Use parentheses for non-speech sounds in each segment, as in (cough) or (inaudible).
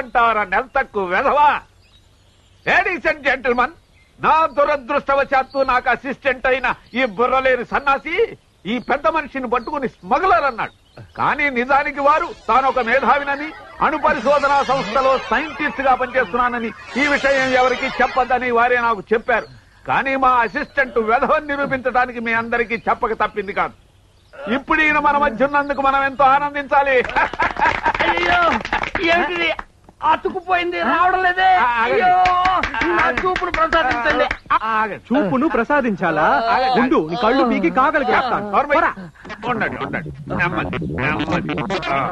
అంటారా నెల్తక్కు వెధవా. Ladies and gentleman నా దురదృష్టవశాత్తు నాకు అసిస్టెంట్ అయిన ఈ బుర్రలేని సన్నాసి ఈ పెద్ద మనిషిని పట్టుకుని స్మగ్లర్ అన్నాడు కానీ నిజానికి వారు తాను ఒక మేధావినని అణు పరిశోధనా సంస్థలో సైంటిస్ట్గా పనిచేస్తున్నానని ఈ విషయం ఎవరికి చెప్పదని వారే నాకు చెప్పారు. కానీ మా అసిస్టెంట్ వెధవని నిరూపించడానికి మీ అందరికీ చెప్పక తప్పింది కాదు. ఇప్పుడు ఈయన మన మధ్య ఉన్నందుకు మనం ఎంతో ఆనందించాలి. అయ్యో అతుకుపోయింది రావడం లేదే. ఆగండి. అయ్యో. నా చూపును ప్రసాదించండి. చూపును ప్రసాదించాలా? ఉండు నీ కళ్ళు పీకి. పోరా. ఉండండి ఉండండి. నెమ్మది నెమ్మది. ఆ,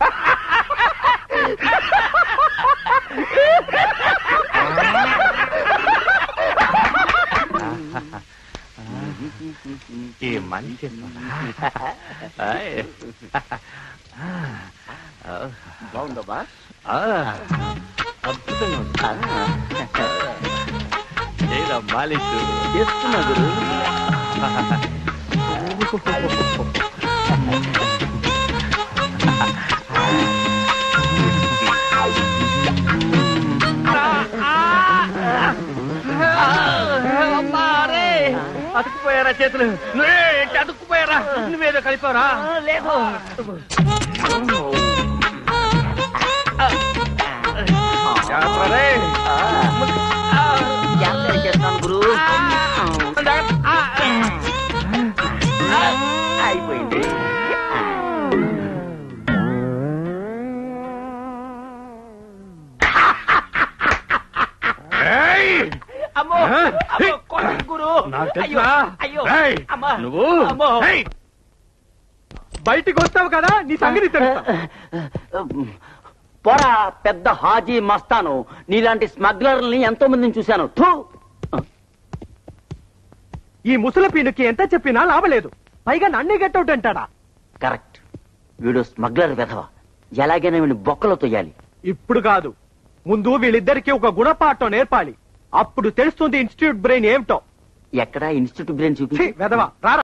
(laughs) (laughs) ఈ మంచి బాగుందమ్మా అద్భుతంగా ఉంది. మాలిష్ చేస్తున్నా గురు. (laughs) అతుకుపోయారా చేతులు? నువ్వే అతుక్కుపోయారా? నువ్వేదో కలిపారా లేదు చేస్తాను గురు. అయిపోయింది. ఏయ్! అమ్మో. అయ్యో? అయ్యో ఏయ్! అమ్మా నువ్వు? అమ్మో. ఏయ్! బయటికి వస్తావు కదా? నీ సంగతి పొరా పెద్ద హాజీ మస్తాను. నీలాంటి స్మగ్లర్ని ఎంతో మందిని చూశాను. థూ! ఈ ముసల పీనుకి ఎంత చెప్పినా లాభలేదు. పైగా నన్నే గెట్టవుట్ అంటాడా? కరెక్ట్. వీడు స్మగ్లర్ వెధవ. ఎలాగైనా వీడిని బొక్కలో తొయ్యాలి. ఇప్పుడు కాదు. ముందు వీళ్ళిద్దరికి ఒక గుణపాఠం నేర్పాలి. అప్పుడు తెలుస్తుంది ఇన్స్టిట్యూట్ బ్రెయిన్ ఏమిటో. ఎక్కడ ఇన్స్టిట్యూట్ బ్రెయిన్ చూపి రారా.